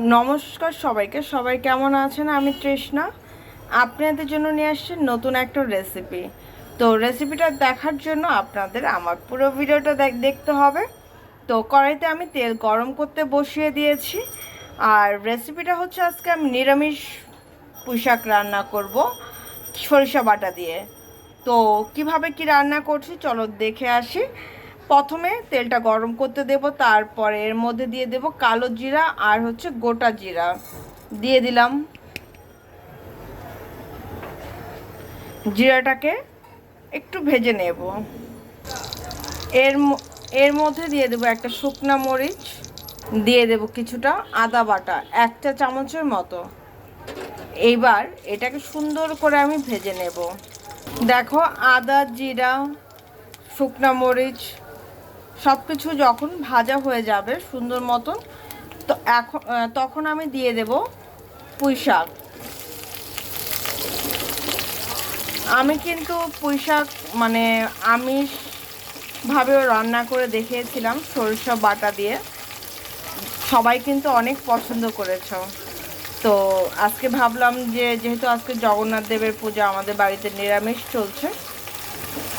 নমস্কার সবাইকে। সবাই কেমন আছেন? আমি তৃষ্ণা। আপনাদের জন্য নিয়ে আসছি নতুন একটা রেসিপি তো রেসিপিটা দেখার জন্য আপনাদের আমার পুরো ভিডিওটা দেখ- দেখতে হবে। তো কড়াইতে আমি তেল গরম করতে বসিয়ে দিয়েছি। আর রেসিপিটা হচ্ছে আজকে আমি নিরামিষ পুঁইশাক রান্না করব সরিষা বাটা দিয়ে। তো কীভাবে কি রান্না করছি? চলো দেখে আসি। প্রথমে তেলটা গরম করতে দেব, তারপরে এর মধ্যে দিয়ে দেব কালো জিরা আর হচ্ছে গোটা জিরা। দিয়ে দিলাম। জিরাটাকে একটু ভেজে নেব। এর এর মধ্যে দিয়ে দেবো একটা শুকনা মরিচ, দিয়ে দেব কিছুটা আদা বাটা, একটা চামচের মতো। এইবার এটাকে সুন্দর করে আমি ভেজে নেব। দেখো, আদা, জিরা, শুকনা মরিচ সব কিছু যখন ভাজা হয়ে যাবে সুন্দর মতন, তো এখন তখন আমি দিয়ে দেব পুঁই শাক। আমি কিন্তু পুঁই শাক মানে আমিষ ভাবেও রান্না করে দেখিয়েছিলাম সরিষা বাটা দিয়ে। সবাই কিন্তু অনেক পছন্দ করেছ। তো আজকে ভাবলাম যে, যেহেতু আজকে জগন্নাথ দেবের পূজা আমাদের বাড়িতে নিরামিষ চলছে,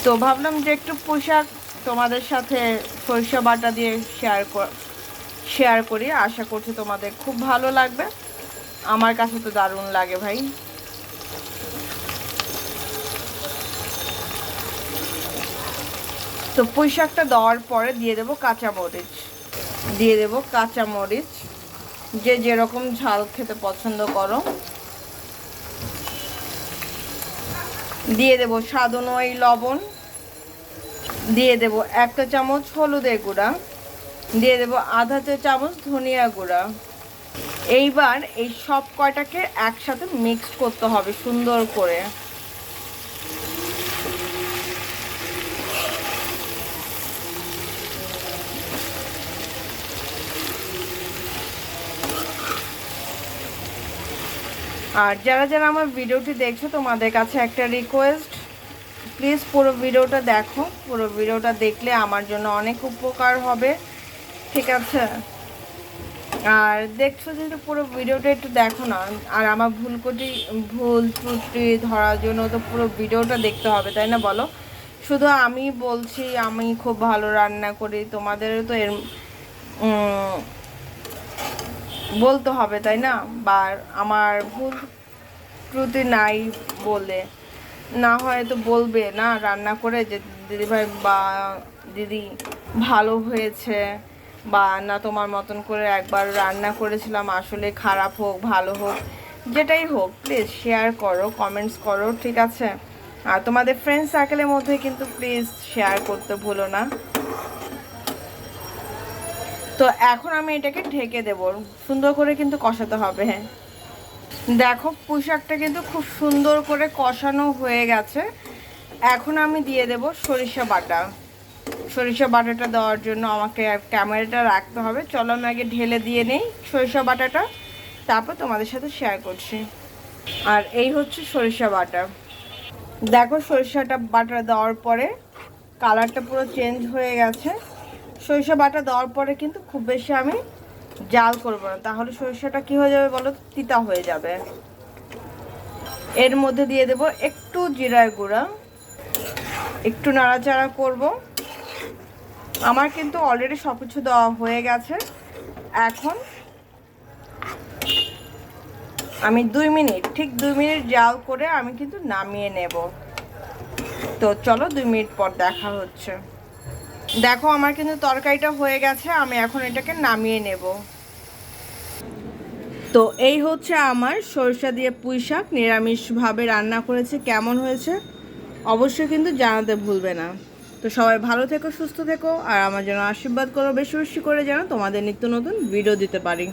তো ভাবলাম যে একটু পোশাক তোমাদের সাথে সরিষা বাটা দিয়ে শেয়ার শেয়ার করি। আশা করছি তোমাদের খুব ভালো লাগবে। আমার কাছে তো দারুণ লাগে ভাই। তো পুঁই শাকটা দেওয়ার পরে দিয়ে দেবো কাঁচা মরিচ। দিয়ে দেবো কাঁচা মরিচ। যে যেরকম ঝাল খেতে পছন্দ করো। দিয়ে দেবো স্বাদ অনুযায়ী লবণ। দিয়ে দেব একটা চামচ হলুদের গুঁড়া, দিয়ে দেব আধা চা চামচ ধনিয়া গুঁড়া। এইবার এই সব কয়টাকে একসাথে মিক্স করতে হবে সুন্দর করে। আর যারা যারা আমার ভিডিওটি দেখছ, তোমাদের কাছে একটা রিকোয়েস্ট প্লিজ পুরো ভিডিওটা দেখো। পুরো ভিডিওটা দেখলে আমার জন্য অনেক উপকার হবে। ঠিক আছে? আর দেখছ যেহেতু পুরো ভিডিওটা একটু দেখো না। আর আমার ভুল কোটি ভুল ত্রুটি ধরার জন্য তো পুরো ভিডিওটা দেখতে হবে, তাই না বলো? শুধু আমি বলছি, আমি খুব ভালো রান্না করি, তোমাদেরও তো এর বলতে হবে, তাই না? বা আমার ভুল ত্রুটি নাই বলে। না হয় তো বলবে, না, রান্না করে যে দিদিভাই বা দিদি ভালো হয়েছে বা না তোমার মতন করে একবার রান্না করেছিলাম, আসলে খারাপ হোক, ভালো হোক, যেটাই হোক প্লিজ শেয়ার করো কমেন্টস করো, ঠিক আছে? আর তোমাদের ফ্রেন্ড সার্কেলের মধ্যে কিন্তু প্লিজ শেয়ার করতে ভুলো না। তো এখন আমি এটাকে ঢেকে দেব, সুন্দর করে কিন্তু কষাতে হবে হ্যাঁ। দেখো পোশাকটা কিন্তু খুব সুন্দর করে কষানো হয়ে গেছে। এখন আমি দিয়ে দেব সরিষা বাটা। সরিষা বাটাটা দেওয়ার জন্য আমাকে ক্যামেরাটা রাখতে হবে। চলো, আমি আগে ঢেলে দিয়ে নেই সরিষা বাটাটা। তারপর তোমাদের সাথে শেয়ার করছি। আর এই হচ্ছে সরিষা বাটা। দেখো, সরিষাটা বাটা দেওয়ার পরে কালারটা পুরো চেঞ্জ হয়ে গেছে। সরিষা বাটা দেওয়ার পরে কিন্তু খুব বেশি আমি জাল করব না। তাহলে সরিষাটা কি হয়ে যাবে বলো? তিতা হয়ে যাবে। এর মধ্যে দিয়ে দেব একটু জিরার গুঁড়া। একটু নাড়াচাড়া করব। আমার কিন্তু অলরেডি সব কিছু দেওয়া হয়ে গেছে। এখন আমি দুই মিনিট, ঠিক দুই মিনিট জাল করে আমি কিন্তু নামিয়ে নেব। তো চলো দুই মিনিট পর দেখা হচ্ছে। দেখো, আমার কিন্তু তরকারিটা হয়ে গেছে, আমি এখন এটাকে নামিয়ে নেব। তো এই হচ্ছে আমার সরষা দিয়ে পুঁই শাক, নিরামিষভাবে রান্না করেছে, কেমন হয়েছে অবশ্যই কিন্তু জানাতে ভুলবে না। তো সবাই ভালো থেকো, সুস্থ থেকো, আর আমার যেন আশীর্বাদ করো, বেশি বেশি করে যেন তোমাদের নিত্য নতুন ভিডিও দিতে পারি।